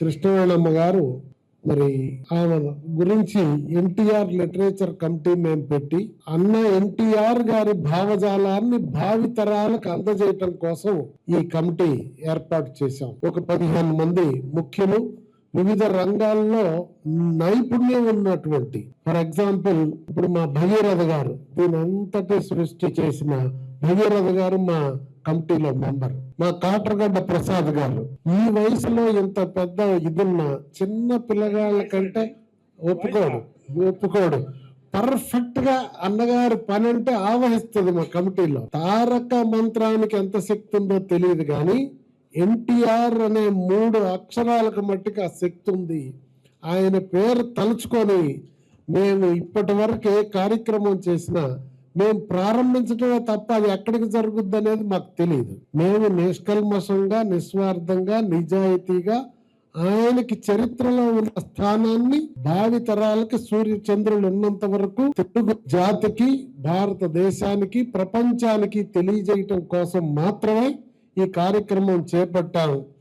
కృష్ణవేణమ్మ గారు మరి ఆమె గురించి ఎన్టీఆర్ లిటరేచర్ కమిటీ మేము పెట్టి అన్న ఎన్టీఆర్ గారి భావజాలాన్ని భావితరాలకు అందజేయటం కోసం ఈ కమిటీ ఏర్పాటు చేశాం. ఒక పదిహేను మంది ముఖ్యులు వివిధ రంగాల్లో నైపుణ్యం ఉన్నటువంటి ఫర్ ఎగ్జాంపుల్ ఇప్పుడు మా భగీరథ గారు దీని అంతటి సృష్టి చేసిన భగీరథ గారు మా కమిటీలో మెంబర్. మా కాటరగడ్డ ప్రసాద్ గారు ఈ వయసులో ఇంత పెద్ద ఇదున్న చిన్న పిల్లగాళ్ళ కంటే ఒప్పుకోడు ఒప్పుకోడు. పర్ఫెక్ట్గా అన్నగారి పని అంటే ఆవహిస్తుంది మా కమిటీలో. తారక మంత్రానికి ఎంత శక్తి ఉందో తెలియదు కానీ ఎన్టీఆర్ అనే మూడు అక్షరాలకు మట్టికి ఆ శక్తి ఉంది. ఆయన పేరు తలుచుకొని మేము ఇప్పటి వరకు ఏ కార్యక్రమం చేసినా మేము ప్రారంభించటమే తప్ప అది ఎక్కడికి జరుగుద్ది అనేది మాకు తెలియదు మేము నిష్కల్మషంగా నిస్వార్థంగా నిజాయితీగా ఆయనకి చరిత్రలో ఉన్న స్థానాన్ని భావి తరాలకి సూర్య చంద్రులు ఉన్నంత వరకు తెలుగు జాతికి భారతదేశానికి ప్రపంచానికి తెలియజేయటం కోసం మాత్రమే ఈ కార్యక్రమం చేపట్టాము.